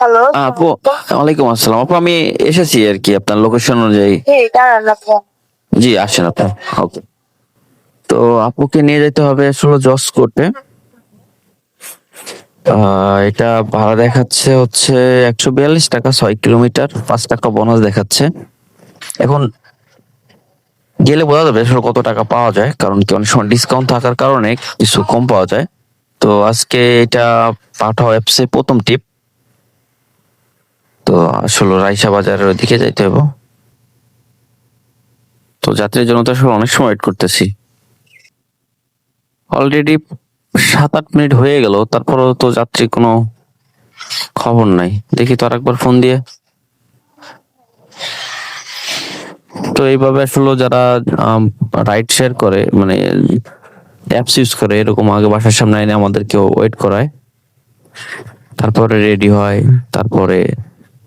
Hello আপু ওয়ালাইকুম আসসালাম আপু আমি এসেছি আর কি আপনার লোকেশন অনুযায়ী। জি আসেন আপনি। ওকে তো আপুকে নিয়ে যেতে হবে আসলে জস করতে। এটা ভাড়া দেখাচ্ছে হচ্ছে একশো বিয়াল্লিশ টাকা ছয় কিলোমিটার পাঁচ টাকা বোনাস দেখাচ্ছে। এখন গেলে বোঝা যাবে আসলে কত টাকা পাওয়া যায় কারণ কি অনেক সময় ডিসকাউন্ট থাকার কারণে কিছু কম পাওয়া যায়। তো আজকে এটা পাঠাও অ্যাপসে প্রথম টিপ তো আসলে রাইসা বাজারের ওদিকে যাইতে হবে তো যাত্রীর জন্য তো আসলে অনেক সময় ওয়েট করতেছি। অলরেডি সাত আট মিনিট হয়ে গেল, তারপরেও তো যাত্রী কোনো খবর নাই। দেখি তো আরেকবার ফোন দিয়ে। তো এইভাবে আসলে যারা রাইড শেয়ার করে মানে অ্যাপস ইউজ করে, এরকম আগে বাসার সামনে এনে আমাদেরকে ওয়েট করায়। তারপরে রেডি হয়, তারপরে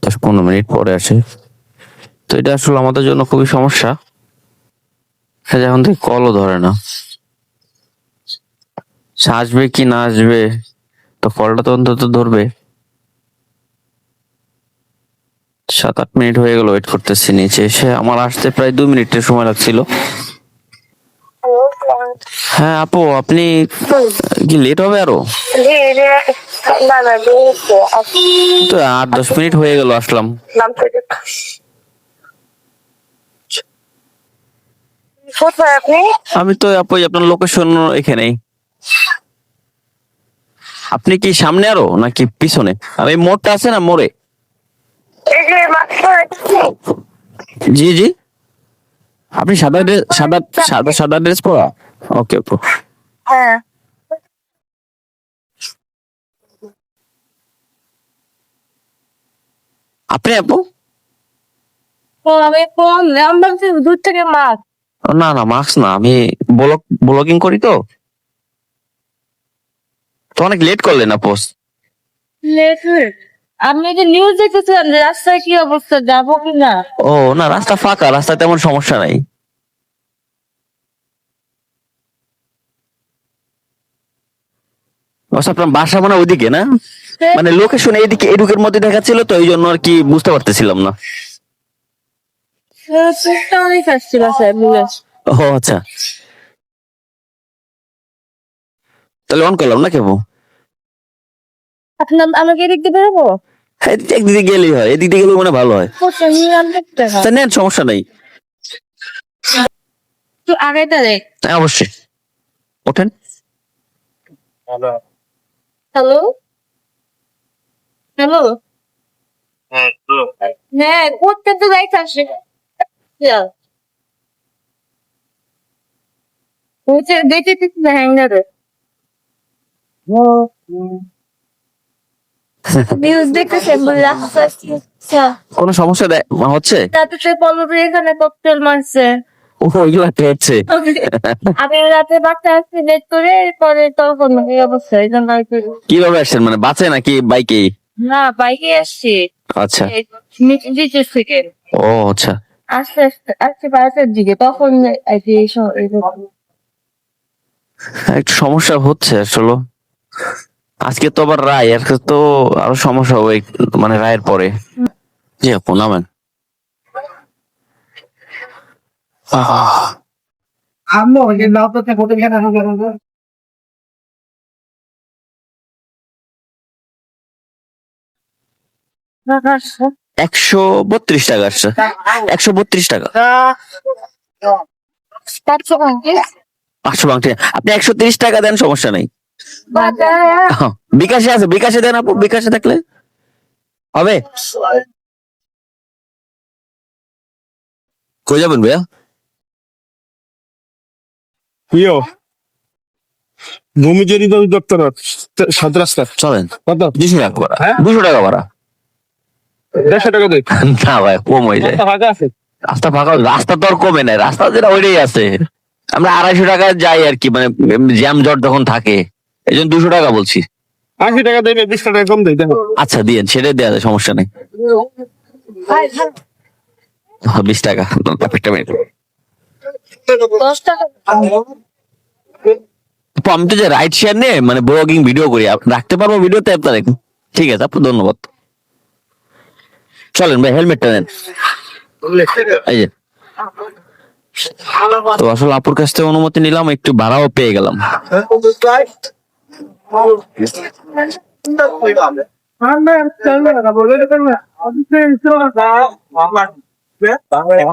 দশ পনেরো মিনিট পরে আসে। তো এটা আসলে আমাদের জন্য খুবই সমস্যা। হ্যাঁ এখন থেকে কলও ধরে না। আসবে কি না আসবে, তো কলটা তো অন্তত ধরবে। সাত আট মিনিট হয়ে গেল ওয়েট করতেছি নিচে এসে। আমার আসতে প্রায় দু মিনিটের সময় লাগছিল। হ্যাঁ আপু, আপনি কি লেট হবে আরও? তো আট দশ মিনিট হয়ে গেল, আসলাম। আমি তো আপু, আপনার লোকেশন এখানেই। আপনি কি সামনে আরও, নাকি পিছনে? এই মোড়টা আছে না মোড়ে? জি জি। আপনি সাদা ড্রেস সাদা সাদা সাদা ড্রেস পরা? ওকে আপু হ্যাঁ। আপনি আপু? আমি ফোন আমি দূর থেকে মাছ। না না মাস্ক না আমি ব্লগ ব্লগিং করি তো। তো অনেক লেট করলেন আপু লেট আপনি যে নিউজ দেখতেছিলাম যে রাস্তায় কি অবস্থা যাব কি না ও না রাস্তা ফাঁকা রাস্তায় তেমন সমস্যা নাই। আপনার বাসা মানে ওইদিকে না? মানে লোকেশন এইদিকে এডুকের মধ্যে দেখাচ্ছিল তো এই জন্য আর কি বুঝতে পারতেছিলাম না। বুঝে ও আচ্ছা। তাহলে অন করলাম না কেবো আপনার আমাকে এদিক দিয়ে বেরোবো? একদিকে গেলেই হয় এদিক দিয়ে গেলে মনে হয় ভালো হয়। তা নেন সমস্যা নেই। আগে হ্যাঁ অবশ্যই। ওঠেন। হ্যালো হ্যালো হ্যাঁ করতে তো যাইতে আসে। হচ্ছে দেখে না হ্যাঙ্গারে নিউজ দেখতেছেন বলে রাস্তা কোনো সমস্যা দেয় হচ্ছে? সে এখানে ককটেল মারছে। ওইগুলা হচ্ছে আমি রাতে বাচ্চা আসছি লেট করে পরে তখন এই অবস্থা এই জন্য কীভাবে আসছেন? মানে বাসে নাকি বাইকে না বাইকে আসছি। আচ্ছা। এই নিচে নিচে থেকে। ও আচ্ছা। আস্তে আস্তে আসছে বারাতের দিকে তখন আর কি একটু সমস্যা হচ্ছে আসলে। আজকে তো আবার রায় আজকে তো আরও সমস্যা হবে মানে রায়ের পরে। জি আপু নামেন। আম্মু যে নাও তো হবে না একশো বত্রিশ টাকা আসছে। একশো বত্রিশ টাকা। পাঁচশো। বাংটি। আপনি একশো তিরিশ টাকা দেন সমস্যা নাই। হ্যাঁ, বিকাশে আছে বিকাশে দেন আপু বিকাশে থাকলে। হবে? কই যাবেন ভাইয়া? প্রিয় ভূমিজরি দপ্তর সাত রাস্তা। চলেন। কত? দুশো টাকা ভাড়া। হ্যাঁ? দুশো টাকা ভাড়া। দেড়শো টাকা দেয় না ভাই কম হয়ে যায়। ফাঁকা আছে? রাস্তা ফাঁকা রাস্তা তো আর কমে নাই। রাস্তা যেটা ওইটাই আছে। আমরা আড়াইশো টাকা যাই আর কি মানে জ্যাম জট যখন থাকে। এই জন্য দুশো টাকা বলছি। আশি টাকা দেবে বিশ টাকা কম দেয় দেখো। আচ্ছা দিয়েন। সেটাই দেওয়া যায় সমস্যা নেই। বিশ টাকা। একটা মিনিট। দশ টাকা আমি তো যে রাইড শেয়ার নিয়ে মানে ব্লগিং ভিডিও করি রাখতে পারব ভিডিওতে আপনার ঠিক আছে আপু ধন্যবাদ। চলেন ভাই হেলমেটটা নেন। এই যে। তো আসলে আপুর কাছ থেকে অনুমতি নিলাম একটু ভাড়াও পেয়ে গেলাম। আমরা